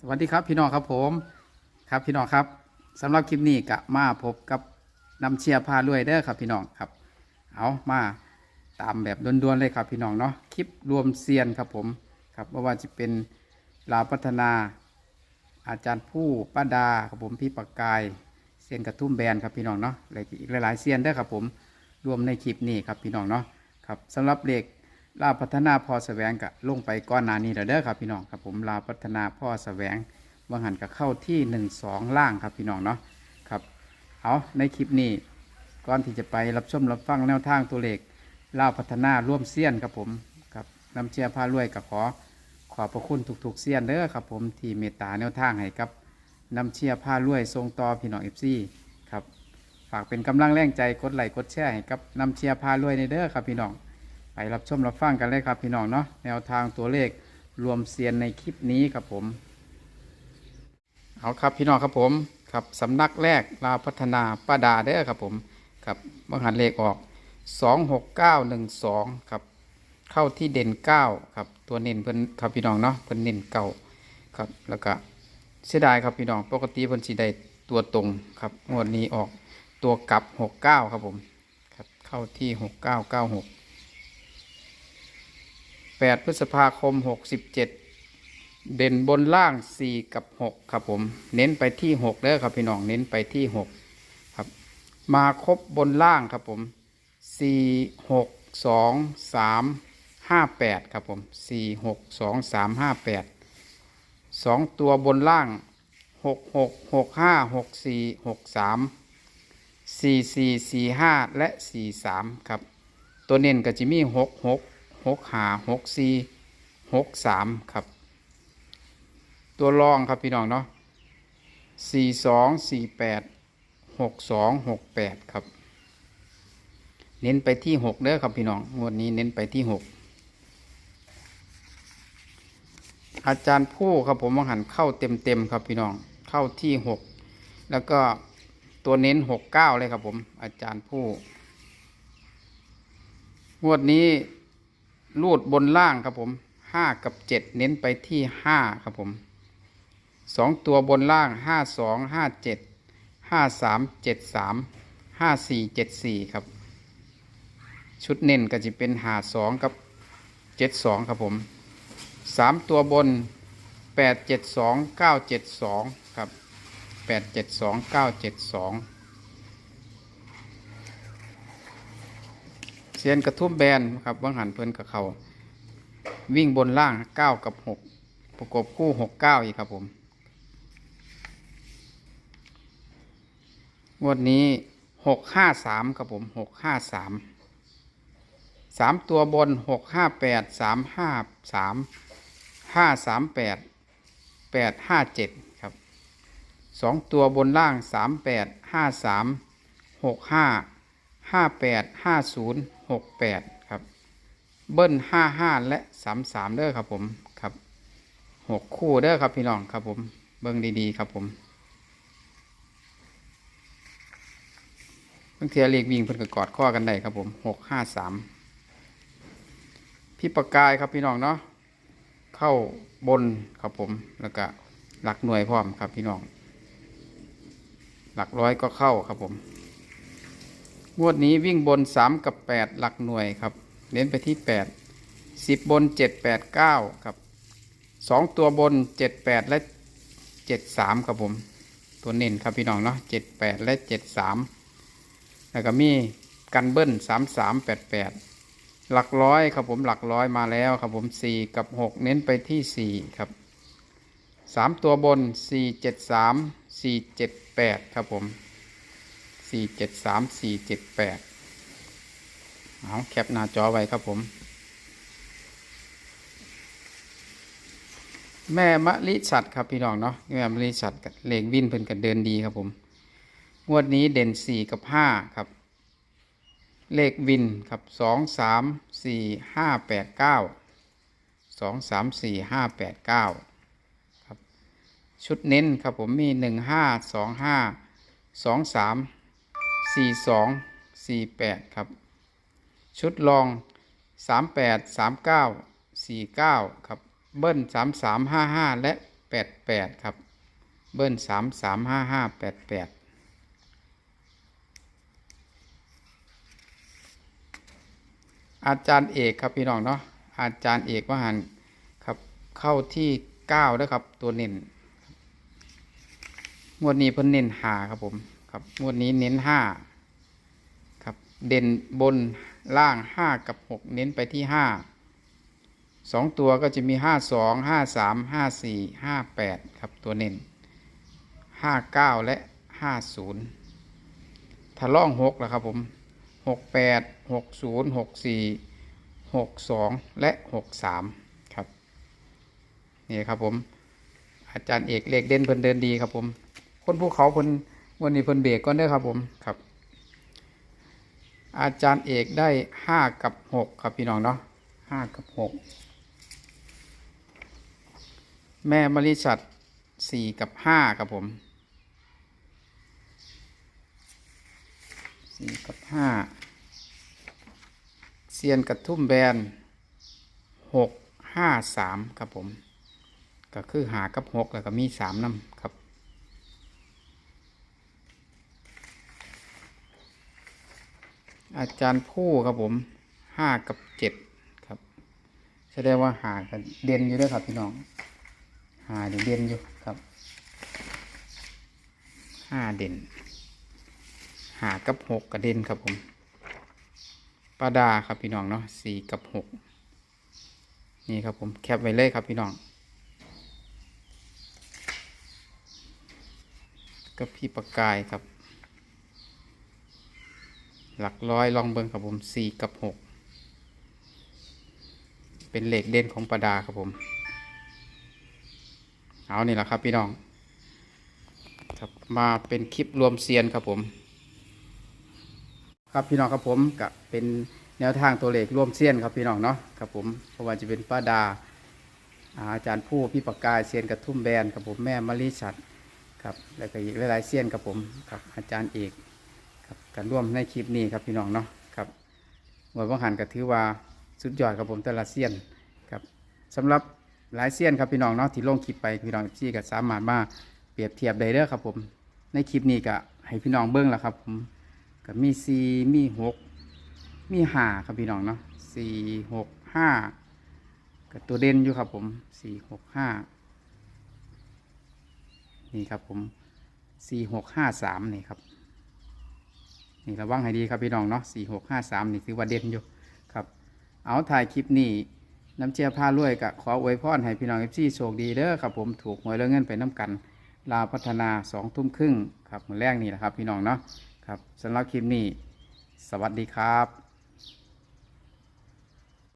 สวัสดีครับพี่น้องครับผมครับพี่น้องครับสำหรับคลิปนี้กะมาพบกับน้ำเชียร์พาลุยเด้อครับพี่น้องครับ เอามาตามแบบด่วนๆเลยครับพี่น้องเนาะคลิปรวมเซียนครับผมครับไม่ว่าจะเป็นลาวพัฒนา อาจารย์ผู้ป้าดาครับผมพี่ปากกายเซียนกระทุ่มแบนครับพี่น้องเนาะและอีกหลายๆเซียนเด้อครับผมรวมในคลิปนี้ครับพี่น้องเนาะครับสำหรับเด็ก ลาวพัฒนาพ่อแสวงกะลงไปก้อนหนานี้เด้อครับพี่น้องครับผมลาวพัฒนาพ่อแสวงบางหันกับเข้าที่หนึ่งสองล่างครับพี่น้องเนาะครับเอาในคลิปนี้ก่อนที่จะไปรับชมรับฟังแนวทางตัวเลขลาวพัฒนาร่วมเซียนครับผมครับน้ำเชียร์พารวยกับขอขอบพระคุณทุกๆเซียนเด้อครับผมที่เมตตาแนวทางให้กับน้ำเชียร์พารวยทรงต่อพี่น้องเอฟซีครับฝากเป็นกำลังแรงใจกดไลค์กดแชร์ให้กับน้ำเชียร์พารวยในเด้อครับพี่น้อง ไปรับชมรับฟังกันเลยครับพี่น้องเนาะแนวทางตัวเลขรวมเซียนในคลิปนี้ครับผม เอาครับพี่น้องครับผมครับสำนักแรกลาพัฒนาป้าดาเด้อครับผมครับบังหันเลขออก 26912ครับเข้าที่เด่น 9 ครับตัวเน้นเพิ่นครับพี่น้องเนาะเพิ่นเน้นเก่าครับแล้วก็เสียดายครับพี่น้องปกติเพิ่นสีได้ตัวตรงครับงวดนี้ออกตัวกลับ 69 ครับผมครับเข้าที่ 6996 8 พฤษภาคม 67 เด่นบนล่าง 4 กับ 6 ครับผม เน้นไปที่6เด้อครับพี่น้อง เน้นไปที่ 6 ครับ มาครบบนล่างครับผม 4 6 2 3 5 8 ครับผม 4 6 2 3 5 8 2 ตัวบนล่าง 6 6 6 5 6 4 6 3 4 4 4 5 และ 4 3 ครับ ตัวเน้นก็จะมี 6 6 หกหาหกสี่หกสามครับ ตัวรองครับพี่น้องเนาะสี่สองสี่แปดหกสองหกแปดครับ เน้นไปที่หกเด้อครับพี่น้องงวดนี้เน้นไปที่หกอาจารย์ผู้ครับผมมหันเข้าเต็มเต็มครับพี่น้องเข้าที่หกแล้วก็ตัวเน้นหกเก้าเลยครับผมอาจารย์ผู้งวดนี้ รูดบนล่างครับผมห้ากับเจ็ดเน้นไปที่ห้าครับผมสองตัวบนล่างห้าสองห้าเจ็ดห้าสามเจ็ดสามห้าสี่เจ็ดสี่ครับ ชุดเน้นก็จะเป็นหาสองกับเจ็ดสองครับผมสามตัวบนแปดเจ็ดสองเก้าเจ็ดสองครับแปดเจ็ดสองเก้าเจ็ดสอง เสียนกระทุ่มแบนครับบางหันเพิ่นกับเขาวิ่งบนล่างเก้ากับหกประกบคู่หกเก้าอีกครับผมงวดนี้หกห้าสามครับผมหกห้าสามสามตัวบนหกห้าแปดสามห้าสามห้าสามแปดแปดห้าเจ็ดครับสองตัวบนล่างสามแปดห้าสามหกห้าห้าแปดห้าศูนย์ หกแปดครับ เบิ้ลห้าห้าและสามสามเด้อครับผมครับหกคู่เด้อครับพี่น้องครับผมเบิ้งดีๆครับผมบางเทียเรียกวิ่งเพิ่นก็กอดข้อกันได้ครับผมหกห้าสามพี่ประกายครับพี่น้องเนาะเข้าบนครับผมแล้วก็หลักหน่วยพร้อมครับพี่น้อง หลักร้อยก็เข้าครับผม งวดนี้วิ่งบน 3 กับ 8 หลักหน่วยครับ เน้นไปที่ 8 10 บน 7 8 9 ครับ 2 ตัวบน 7 8 และ 7 3 ครับผม ตัวเน้นครับพี่น้องเนาะ7 8 และ 7 3 แล้วก็มีกันเบิ้ล 3 3 8 8 หลักร้อยครับผมหลักร้อยมาแล้วครับผม 4 กับ 6 เน้นไปที่ 4 ครับ 3 ตัวบน 4 7 3 4 7 8 ครับผม สี่เจ็ดสามสี่เจ็ดแปดเอาแคปหน้าจอไว้ครับผม แม่มะลิสัตว์ครับพี่น้องเนาะแม่มะลิสัตว์เลงวินเพิ่นกันเดินดีครับผม งวดนี้เด่นสี่กับห้าครับ เลขวินครับสองสามสี่ห้าแปดเก้าสองสามสี่ห้าแปดเก้าครับ ชุดเน้นครับผมมีหนึ่งห้าสองห้าสองสาม สี่สองสี่แปดครับ ชุดรองสามแปดสามเก้าสี่เก้าครับ เบิ้ลสามสามห้าห้าและแปดแปดครับ เบิ้ลสามสามห้าห้าแปดแปดอาจารย์เอกครับพี่น้องเนาะอาจารย์เอกว่าหันครับเข้าที่เก้าแล้วครับตัวเน้นงวดนี้เพิ่นเน้นหาครับผมครับงวดนี้เน้นห้า เด่นบนล่างห้ากับหกเน้นไปที่ห้าสองตัวก็จะมีห้าสองห้าสามห้าสี่ห้าแปดครับตัวเน้นห้าเก้าและห้าศูนย์ถ้าล่องหกแล้วครับผมหกแปดหกศูนย์หกสี่หกสองและหกสามครับ นี่ครับผม อาจารย์เอกเลขเด่นเพิ่นเดินดีครับผม คนภูเขาเพิ่นวันนี้เพิ่นเบรกก่อนเด้อครับผมครับ อาจารย์เอกได้ห้ากับหกครับพี่น้องเนาะห้ากับหกแม่มริชัดสี่กับห้าครับผมสี่กับห้าเซียนกระทุ่มแบนหกห้าสามครับผม ก็คือหากับหกแล้วก็มีสามน้ำครับ อาจารย์ผู้ครับผมห้ากับเจ็ดครับ แสดงว่าหากันเด่นอยู่ด้วยครับพี่น้องหาเด่นอยู่ครับห้าเด่นหากับหกกระเด็นครับผมปลาดาครับพี่น้องเนาะสี่กับหกนี่ครับผมแคปไว้เลยครับพี่น้องกับพี่ประกายครับ หลักร้อยลองเบิ้งครับผมสี่กับหกเป็นเหล็กเด่นของประดาครับผม เอานี่แหละครับพี่น้องครับมาเป็นคลิปรวมเซียนครับผม ครับพี่น้องครับผมกับเป็นแนวทางตัวเลขรวมเซียนครับพี่น้องเนาะครับผมเพราะว่าจะเป็นป้าดาอาจารย์ผู้พี่ประกายเซียนกระทุ่มแบนครับผมแม่มะลิชัดครับแล้วก็อีกหลายๆเซียนครับผมครับอาจารย์เอก การร่วมในคลิปนี้ครับพี่น้องเนาะครับหมวดวังหันก็ถือว่าสุดยอดครับผมแต่ละเซียนครับสำหรับหลายเซียนครับพี่น้องเนาะที่ลงคลิปไปพี่น้องที่ก็สามารถมาเปรียบเทียบได้เด้อครับผม ในคลิปนี้ก็ให้พี่น้องเบิ้งแล้วครับผมก็มีสี่มีหกมีห้าครับพี่น้องเนาะสี่หกห้าก็ตัวเด่นอยู่ครับผมสี่หกห้านี่ครับผมสี่หกห้าสามนี่ครับ นี่ระวังให้ดีครับพี่น้องเนาะสี่หกห้าสามนี่ถือว่าเด่นอยู่ครับ เอาถ่ายคลิปนี้น้ำเชียร์ผ้ารวยกะขออวยพรให้พี่น้องเอฟซีโชคดีเด้อครับผมถูกหวยแล้วเงินไปน้ำกันลาพัฒนาสองทุ่มครึ่งครับมือแรกนี่แหละครับพี่น้องเนาะครับสำหรับคลิปนี้ สวัสดีครับ